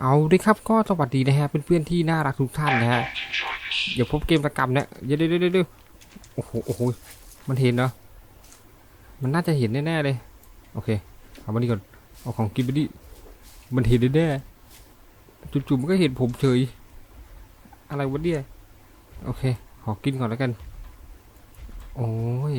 เอาดีครับก็สวัสดีนะฮะเพื่อนๆที่น่ารักทุกท่านนะฮะเดี๋ยวพบเกมตะกำเนี่ยเดี๋ยวเดี๋ยวเดี๋ยวโอ้โหโอ้โหมันเห็นเนาะมันน่าจะเห็นแน่ๆเลยโอเคเอามานี้ก่อนเอาของกินไปดิมันเห็นแน่จู่ๆมันก็เห็นผมเฉยอะไรวะเนี่ยโอเค ขอกินก่อนแล้วกัน โอ้ย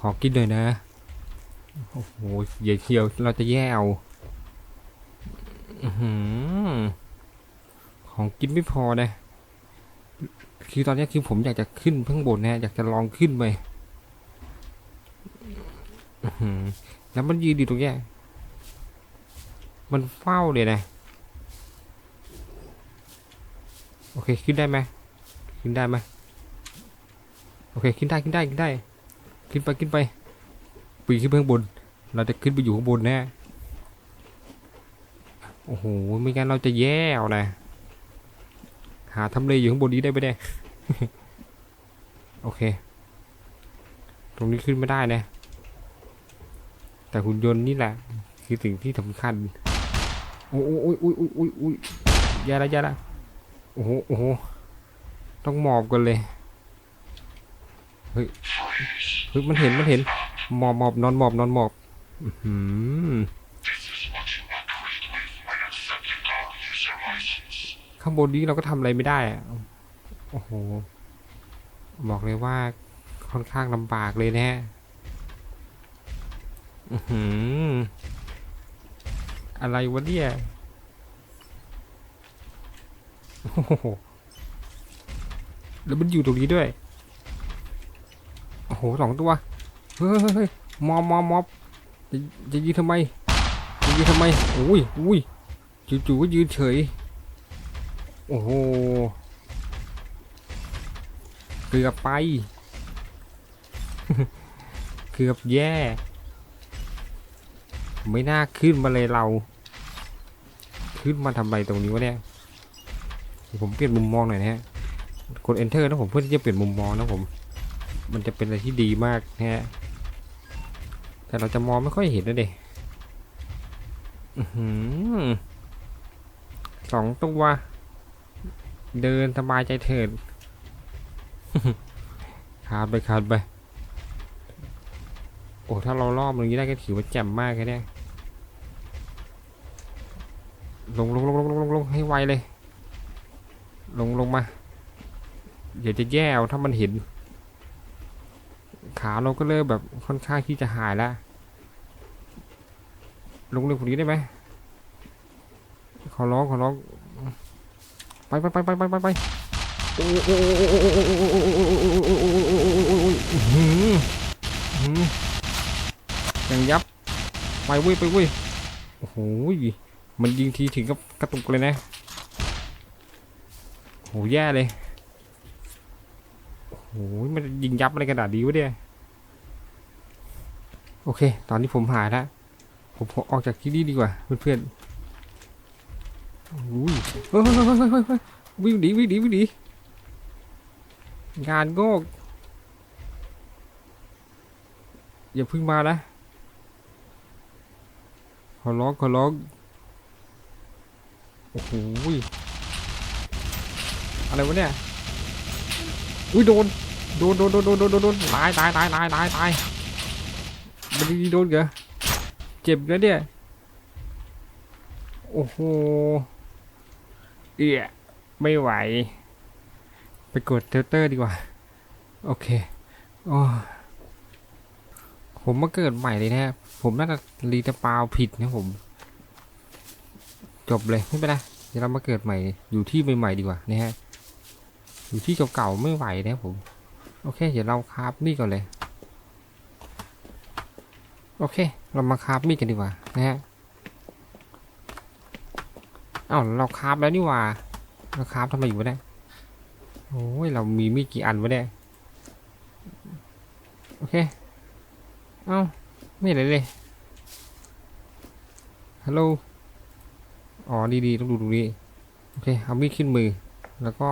ขอกินหน่อยนะ โอ้โหเดี๋ยวเชียวเราจะแย่เอา ของกินไม่พอเลยคือตอนนี้คือผมอยากจะขึ้นเพิ่งบนนะอยากจะลองขึ้นไปแล้วมันยืนอยู่ตรงนี้มันเฝ้าเลยนะ โอเคขึ้นได้ไหมขึ้นได้ไหมโอเคขึ้นได้ขึ้นได้ขึ้นได้ ขึ้นไปขึ้นไปปีขึ้นเพิ่งบน เราจะขึ้นไปอยู่ข้างบนแนะ่ โอ้โห ไม่งั้นเราจะแย่เลยหาทำเลอยู่ข้างบนนี้ได้ไหมเนี่ยโอเค ตรงนี้ขึ้นไม่ได้นะ แต่หุ่นยนต์นี่แหละ คือสิ่งที่สำคัญ โอ้ยยโอ้ยโอ้ยโอ้ยโอ้ยยาละยาละโอ้โห โอ้โห ต้องหมอบกันเลย เฮ้ย เฮ้ย มันเห็น มันเห็น หมอบหมอบนอนหมอบนอนหมอบ อืม ข้างบนนี้เราก็ทำอะไรไม่ได้อโอ้โห บอกเลยว่าค่อนข้างลำบากเลยนะอืออะไรวะเนี่ยโอ้โหแล้วมันอยู่ตรงนี้ด้วย โอ้โหสองตัว เฮ้ยเฮ้ยมอบมอบมอจะจะยืนทำไม จะยืนทำไม อุ้ยอุ้ยจู่ๆก็ยืนเฉย โอ้โห เกือบไป เกือบแย่ ไม่น่าขึ้นมาเลยเรา ขึ้นมาทำไมตรงนี้วะเนี่ย ผมเปลี่ยนมุมมองหน่อยนะฮะ กด enter นะผมเพื่อที่จะเปลี่ยนมุมมองนะผม มันจะเป็นอะไรที่ดีมากนะฮะ แต่เราจะมองไม่ค่อยเห็นนะเด็กสองตัว เดินสบายใจเถิดขาดไปขาดไป โอ้ถ้าเรารอบตรงนี้ได้ก็ถือว่าแจ่มมากแค่เนี้ยลงลงลงลงลงลงลงให้ไวเลย ลงลงมาเดี๋ยวจะแย่ถ้ามันเห็น ขาเราก็เริ่มแบบค่อนข้างที่จะหายแล้ว ลงเร็วกว่านี้ได้ไหมขอร้องขอร้อง ไปไปไปไปไปไปโอ้โหอย่งยับ ไปวุ้ยไปวุ้ยโอ้โหมันยิงทีถึงกับกระตุกเลยนะโหแย่เลยโอ้ยมันยิงยับอะไรกระดาษดีวะเนี่ย โอเค ตอนนี้ผมหายแล้ว ผมออกจากที่นี่ดีกว่าเพื่อน อุ้ยเฮ้ยเฮ้ยเฮ้ยเฮ้ยวิ่งหนีวิ่งหนีวิ่งหนีงานโงกอย่าพึ่งมานะ ขอร้องขอร้อง โอ้โหอะไรวะเนี่ย อุ้ยโดน โดนโดนโดนโดนโดนโดนตายตายตายตายตายตายมันดีโดนเหรอเจ็บนะเนี่ย โอ้โห เอียไม่ไหว ไปกดเทลเตอร์ดีกว่า โอเคโอ้ผมมาเกิดใหม่เลยนะผมน่าจะรีตะปาวผิดนะผม จบเลยไม่เป็นไรเดี๋ยวเรามาเกิดใหม่ อยู่ที่ใหม่ๆดีกว่านะฮะอยู่ที่เก่าๆไม่ไหวนะผม โอเค เดี๋ยวเราคราฟมีดก่อนเลย โอเค เรามาคราฟมีดกันดีกว่านะฮะ อ้าเราคราฟแล้วนี่ว่าเราคราฟทำไมอยู่วะเนี่ยโอ้ยเรามีมีดกี่อันวะเนี่ยโอเคเอ้าไม่เห็นเลยฮัลโหลอ๋อดีๆต้องดูตรงนี้โอเคเอามีดขึ้นมือแล้วก็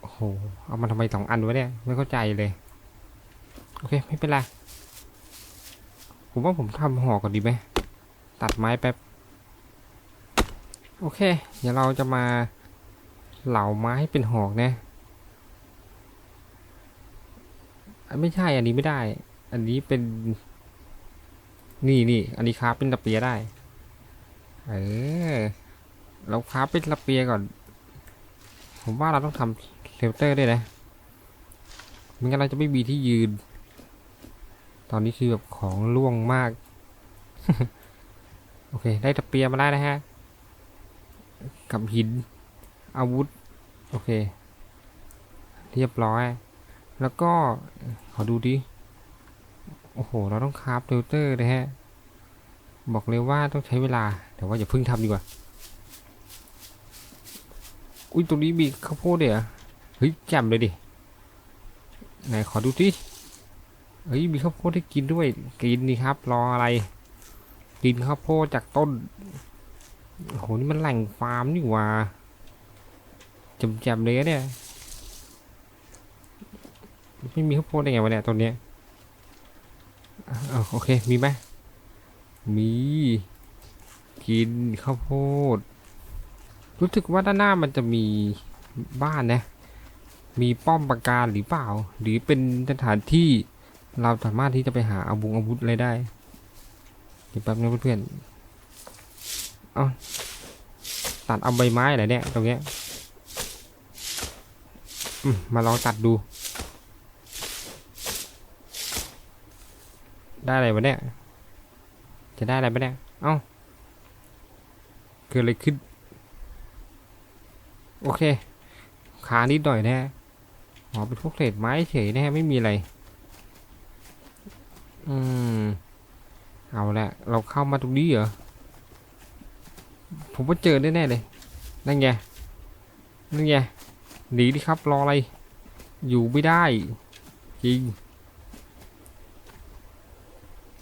โอ้โหเอามาทำไมสองอันวะเนี่ยไม่เข้าใจเลยโอเคไม่เป็นไรผมว่าผมทำห่อก่อนดีไหมตัดไม้แป๊บ โอเค เดี๋ยวเราจะมาเหลาไม้ให้เป็นหอกนะอะไม่ใช่อันนี้ไม่ได้ อันนี้เป็น นี่นี่อันนี้ครับเป็นตะเปียได้ เออ เราครับเป็นตะเปียก่อน ผมว่าเราต้องทำเซลเตอร์ด้วยนะไม่งั้นเราจะไม่มีที่ยืน ตอนนี้คือแบบของล่วงมาก โอเค ได้ตะเปียมาได้นะฮะ กับหิน อาวุธ โอเค เรียบร้อย แล้วก็ขอดูดิ โอ้โห เราต้องคราฟเทลเตอร์นะฮะ บอกเลยว่าต้องใช้เวลา แต่ว่าอย่าเพิ่งทำดีกว่า อุ้ยตรงนี้มีข้าวโพดเดี๋ยเฮ้ยแจ่มเลยดิ ไหนขอดูดิเฮ้ยมีข้าวโพดให้กินด้วย กินนี่ครับ รออะไร กินข้าวโพดจากต้น โอ้โหนี่มันแหล่งฟาร์มนี่ว่าจำๆเลยเนี่ยไม่มีข้าวโพดได้ไงวะเนี่ยตรงเนี้ยโอเคมีไหมมี กินข้าวโพด รู้สึกว่าด้านหน้ามันจะมีบ้านนะ มีป้อมปราการหรือเปล่า หรือเป็นสถานที่เราสามารถที่จะไปหาอาวุธอาวุธอะไรได้เดี๋ยวแป๊บนึงเพื่อนๆ เอาตัดเอาใบไม้เหรเนี่ยตรงเนี้ยมมาลองตัดดู ได้อะไรวะเนี่ย จะได้อะไรปะเนี่ย เอ้า เกิดอะไรขึ้น โอเค ขานิดหน่อยนะฮะอ๋อเป็นพวกเศษไม้เฉยนะฮะ ไม่มีอะไร อืม เอาละ เราเข้ามาตรงนี้เหรอ ผมว่าเจอแน่ๆเลย นั่นไง นั่นไง หนีดิครับ รออะไร อยู่ไม่ได้ จริง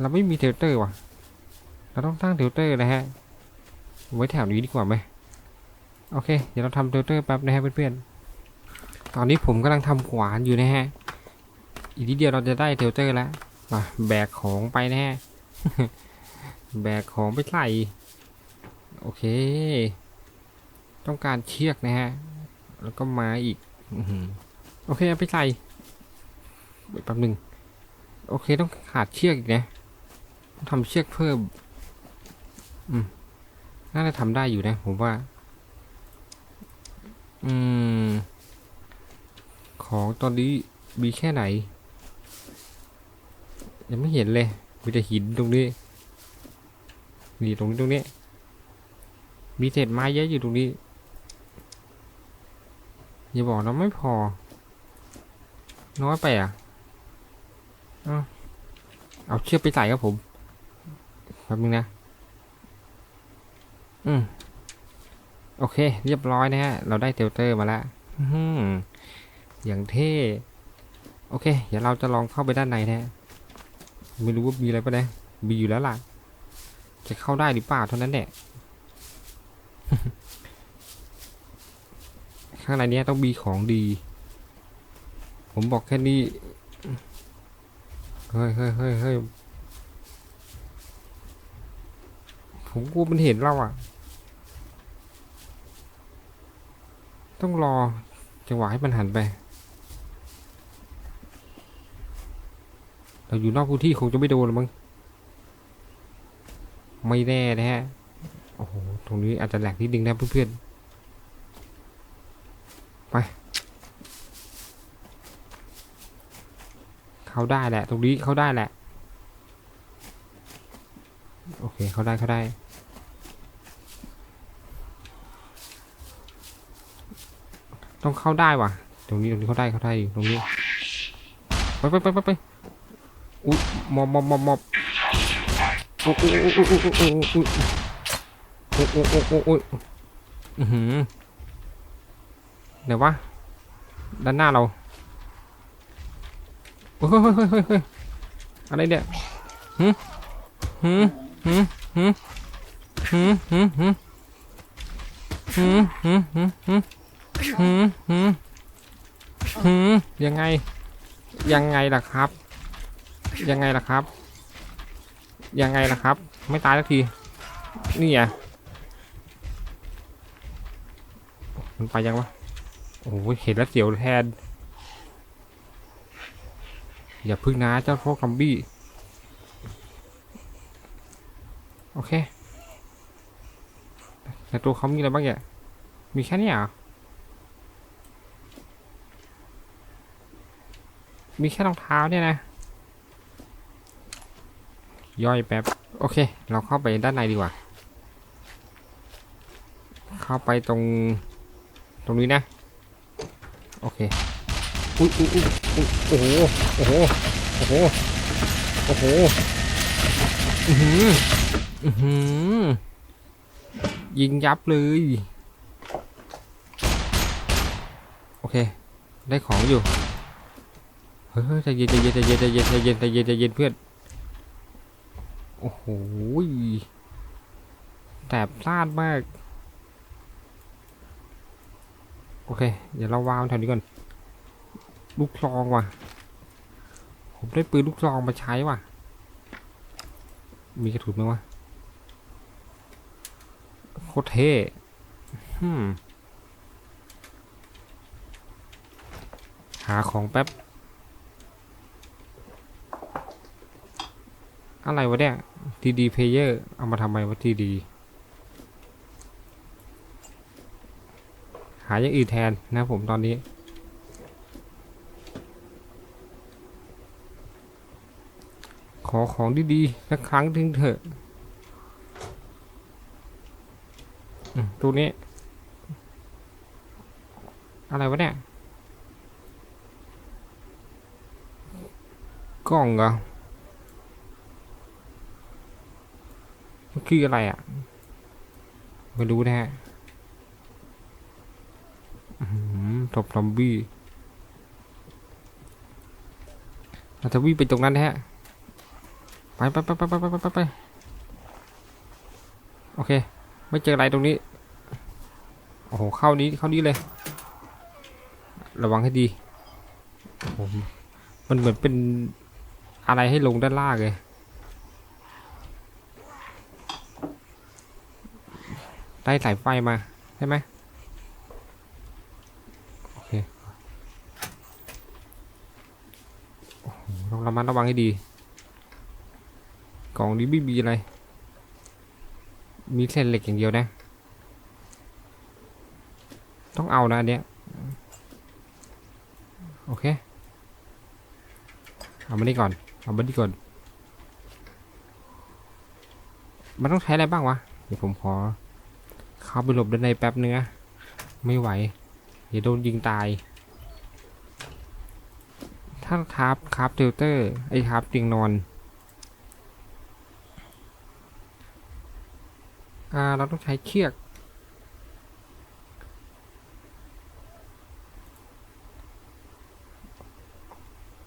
เราไม่มีเทลเตอร์ว่ะ เราต้องตั้างเทลเตอร์นะฮะ ไว้แถวนี้ดีกว่าไหม โอเค เดี๋ยวเราทำเทลเตอร์แป๊บนะฮะเพื่อนๆ ตอนนี้ผมกำลังทำขวานอยู่นะฮะ อีกนิดเดียวเราจะได้เทลเตอร์แล้ว มาแบกของไปนะฮะ แบกของไปใส่ โอเค ต้องการเชือกนะฮะ แล้วก็ไม้อีกโอเคเอาไปใส่แป๊บหนึ่งโอเคต้องขาดเชือกอีกนะต้องทำเชือกเพิ่ม อืม น่าจะทำได้อยู่นะ ผมว่า อืม ของตอนนี้มีแค่ไหน ยังไม่เห็นเลย มีแต่หินตรงนี้ มีตรงนี้ตรงนี้ มีเศษไม้เยอะอยู่ตรงนี้ อย่าบอกนะไม่พอ น้อยไปอะ เอาเชือกไปใส่ครับผมแป๊บนึงนะ อืม โอเค เรียบร้อยนะฮะ เราได้เทลเตอร์มาแล้วอือหือย่างเท่ โอเค เดี๋ยวเราจะลองเข้าไปด้านในนะฮะไม่รู้ว่ามีอะไรปะนะมีอยู่แล้วล่ะ จะเข้าได้หรือเปล่าเท่านั้นแหละ ข้างในนี้ต้องมีของดี ผมบอกแค่นี้ เฮ้ยเฮ้ยเฮ้ยเฮ้ยผมกลัวมันเห็นเราอะ ต้องรอจังหวะให้มันหันไป เราอยู่นอกพื้นที่คงจะไม่โดนหรอมั้ง ไม่แน่นะฮะ โอ้โห ตรงนี้อาจจะแหลกนิดนึงนะเพื่อนๆ ไป เข้าได้แหละ ตรงนี้เข้าได้แหละ โอเค เข้าได้ เข้าได้ ต้องเข้าได้ว่ะ ตรงนี้ ตรงนี้เข้าได้ เข้าได้อยู่ ตรงนี้ ไปไปไปไปไปอุ้ยมอบมอบมอบมอบโอ้โอ้ โอ้โอ้โอ้โอ้โอ้อือหือเดี๋ยววะด้านหน้าเราเฮ้ยเฮ้ยเฮ้ยเฮ้ยอะไรเนี่ยหืมหืมหืมหืมหืมหืมหืมหืมหืมหืมหืมหืมหืมหืมยังไง ยังไงล่ะครับ ยังไงล่ะครับ ยังไงล่ะครับ ไม่ตายสักที นี่อะ มันไปยังวะ โอ้โหเห็นแล้วเสียวแทน อย่าพึ่งนะเจ้าพวกซอมบี้ โอเค แต่ตัวเขามีอะไรบ้างเนี่ยมีแค่นี้ยเหรอมีแค่รองเท้าเนี่ยนะ ย่อยแป๊บ โอเค เราเข้าไปด้านในดีกว่า เข้าไปตรง ตรงนี้นะ โอเค อุ้ยอุ้ยอุ้ยโอ้โห โอ้โห โอ้โห โอ้โห อือหือ อือหือ ยิงยับเลย โอเค ได้ของอยู่ เฮ้ยใจเย็นใจเย็นใจเย็นใจเย็นใจเย็นใจเย็นใจเย็นเพื่อน โอ้โห แต่พลาดมาก โอเค เดี๋ยวเราวางแถวนี้ก่อน ลูกซองว่ะ ผมได้ปืนลูกซองมาใช้ว่ะ มีกระสุนไหมวะ โคตรเท่ฮึมหาของแป๊บ อะไรวะเนี่ยทีดีเพเยอร์เอามาทำไมวะทีดี หาอย่างอื่นแทนนะผมตอนนี้ ขอของดีๆสักครั้งถึงเถอะตัวนี้ อะไรวะเนี่ย กล่องเหรอมันคืออะไรอะ ไม่รู้นะฮะอื้อ หือตบซอมบี้เราจะวิ่งไปตรงนั้นนะฮะ ไปไปไปไปไปไปไปไปโอเค ไม่เจออะไรตรงนี้ โอ้โห เข้านี้เข้านี้เลย ระวังให้ดีโอ้โหมันเหมือนเป็นอะไรให้ลงด้านล่างเลย ได้สายไฟมา ใช่ไหมโอเคโอ้โห ต้องระมัดระวังให้ดี กล่องนี้ไม่มีอะไร มีเส้นเหล็กอย่างเดียวนะ ต้องเอานะอันเนี้ย โอเค เอามานี่ก่อน เอามานี่ก่อน มันต้องใช้อะไรบ้างวะ เดี๋ยวผมขอ เข้าไปหลบด้านในแป๊บนึงนะ ไม่ไหว เดี๋ยวโดนยิงตาย ถ้าคราฟคราฟเทลเตอร์ ไอ้คราฟเตียงนอนอ่าเราต้องใช้เชือก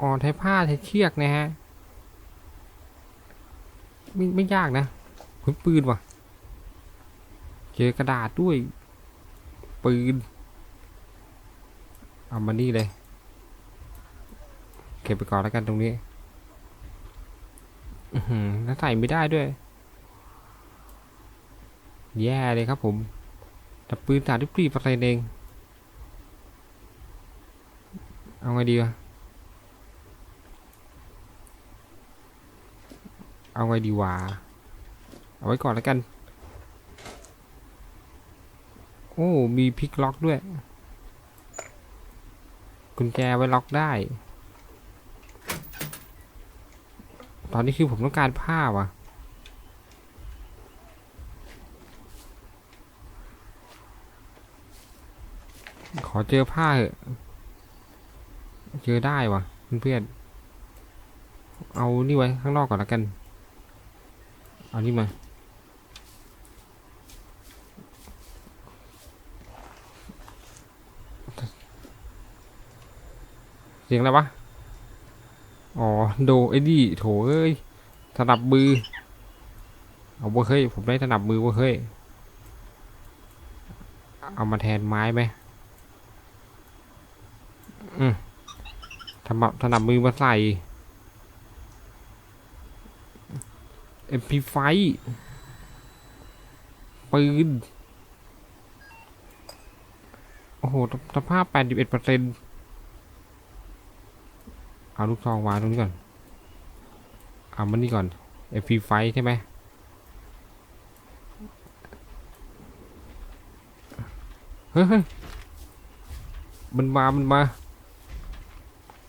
อ๋อใช้ผ้าใช้เชือกนะฮะ ไม่ไม่ยากนะปืนปืนว่ะ เจอกระดาษด้วย ปืน เอามานี่เลย เก็บไปก่อนแล้วกันตรงนี้ อืมแล้วใส่ไม่ได้ด้วย แย่เลยครับผมแต่ปืนสามที่ปรีเปอร์เซ็นต์เอง เอาไงดีวะ เอาไงดีวะ เอาไว้ก่อนแล้วกัน โอ้ มีพลิกล็อกด้วยกุญแจไว้ล็อกได้ ตอนนี้คือผมต้องการผ้าว่ะ ขอเจอผ้าเถอะเจอได้ว่ะเพื่อนเอานี่ไว้ข้างนอกก่อนล้วกัน เอานี่มา เสียงอะไรวะ โดไอ้นี่โถเอ้ยสนับมือ เอาเว้ยเฮ้ยผมได้สนับมือเว้ยเฮ้ย เอามาแทนไม้ไหมอืมทำแบบถนับมือมาใส่ MP5 ปืน โอ้โหสภาพแปดสิบเอ็ดเปอร์เซ็นต์เอาลูกซองวางตรงนี้ก่อน เอามันนี่ก่อนเอฟฟีไฟใช่ไหมเฮ้ยมันมา มันมา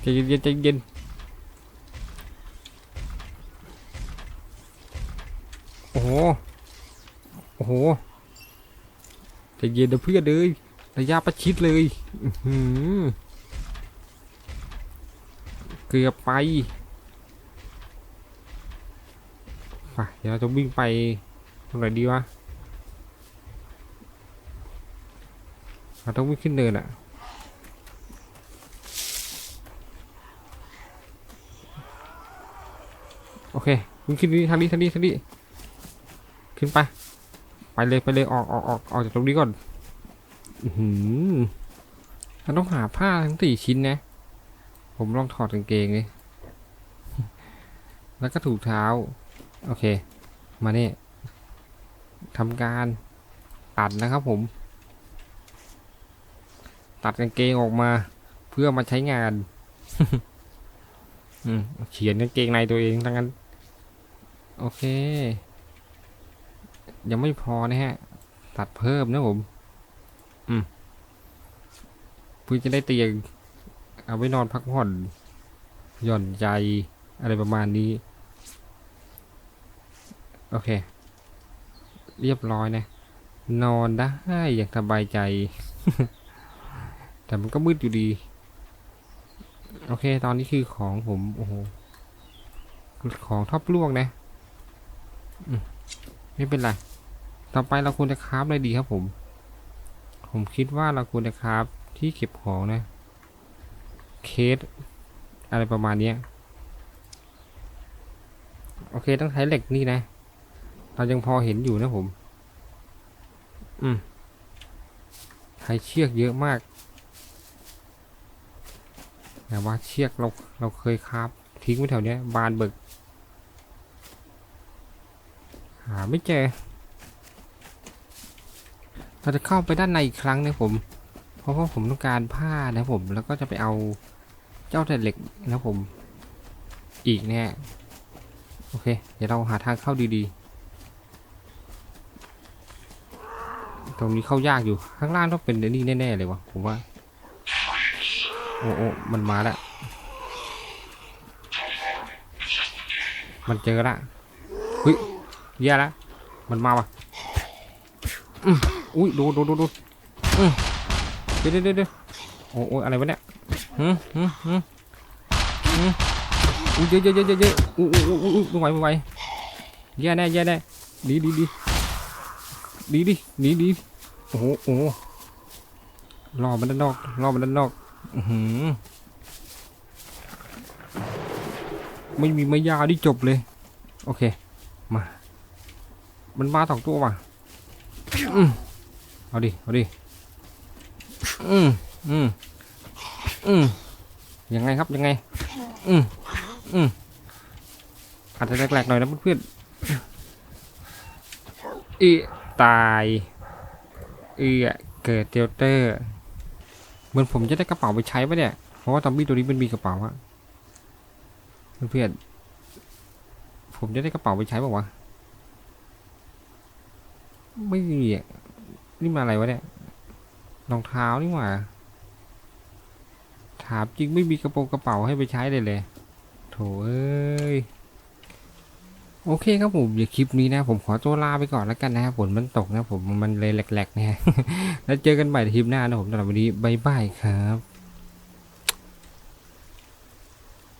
ใจเย็นใจเย็นโอ้โห โอ้โหใจเย็นเพื่อนเลยระยะประชิดเลยเกือบไป ไปเดี๋ยวเราจะวิ่งไปตรงไหนดีวะเราต้องวิ่งขึ้นเนินอะโอเควิ่งขึ้นนี้ทางนี้ทางนี้ทางนี้ขึ้นไป ไปเลยไปเลยออกออกออกออกจากตรงนี้ก่อนอือหือเราต้องหาผ้าทั้งสี่ชิ้นนะ ผมลองถอดกางเกงเลยแล้วก็ถูเท้า โอเค มาเนี่ยทำการตัดนะครับผม ตัดกางเกงออกมา เพื่อมาใช้งานอืมเขียนกางเกงในตัวเองทั้งนั้น โอเค ยังไม่พอนะฮะ ตัดเพิ่มนะผม อืมเพื่อจะได้เตียง เอาไว้นอนพักผ่อน หย่อนใจอะไรประมาณนี้ โอเค เรียบร้อยนะ นอนได้อย่างสบายใจ แต่มันก็มืดอยู่ดี โอเค ตอนนี้คือของผมโอ้โหของท็อปลวกนะมไม่เป็นไร ต่อไปเราควรจะคราฟอะไรดีครับผม ผมคิดว่าเราควรจะคราฟที่เก็บของนะ เคส อะไรประมาณนี้โอเค ต้องใช้เหล็กนี่นะ เรายังพอเห็นอยู่นะผม อืมใช้เชือกเยอะมากแต่ว่าเชือกเราเราเคยคาบทิ้งไว้แถวเนี้ยบานเบิก หาไม่เจอเราจะเข้าไปด้านในอีกครั้งนะผม เพราะว่าผมต้องการผ้านะผม แล้วก็จะไปเอาเจ้าแต่เหล็กนะผม อีกแน่โอเค เดี๋ยวเราหาทางเข้าดีๆ ตรงนี้เข้ายากอยู่ ข้างล่างต้องเป็นนี่แน่ๆเลยวะผมว่า โอ้โอ้มันมาแล้ว มันเจอละเฮ้ยแย่ละมันมาวะอุ้ยโดนโดนโดนโดนอืมเดี๋ยวเดี๋ยวเดี๋ยวโอ้โอ้อะไรวะเนี่ยหืมหืมหืมหืมอุ้ยเยอะเยอะเยอะเยอะเยอะอู้อู้อู้อู้ไม่ไหวไม่ไหวแย่แน่แย่แน่ดีดีดี ดีดีดีดีโอ้โหโอ้โหรอมันด้านนอกรอมันด้านนอกอื้อหือไม่มีไม้ยาวที่จบเลย โอเค มา มันมาสองตัวว่ะอืมเอาดิ เอาดิ อืมอืมอืมยังไงครับ ยังไง อืมอืมอาจจะแหลกๆหน่อยนะเพื่อนๆอี ตาย เอีเกิดเจลเตอร์เหมือนผมจะได้กระเป๋าไปใช้ปะเนี่ย เพราะว่าซอมบี้ตัวนี้มันมีกระเป๋าอะเพื่อนผมจะได้กระเป๋าไปใช้ป่าวะ ไม่มีอะนี่มาอะไรวะเนี่ย รองเท้านี่หว่า ถามจริงไม่มีกระโปรงกระเป๋าให้ไปใช้เลยเลย โถเอ้ย โอเคครับผมอย่าคลิปนี้นะ ผมขอตัวลาไปก่อนแล้วกันนะครับฝนมันตกนะผมมันเลยแหลกๆนะฮะแล้วเจอกันใหม่คลิปหน้านะผมสำหรับวันนี้บายบายครับ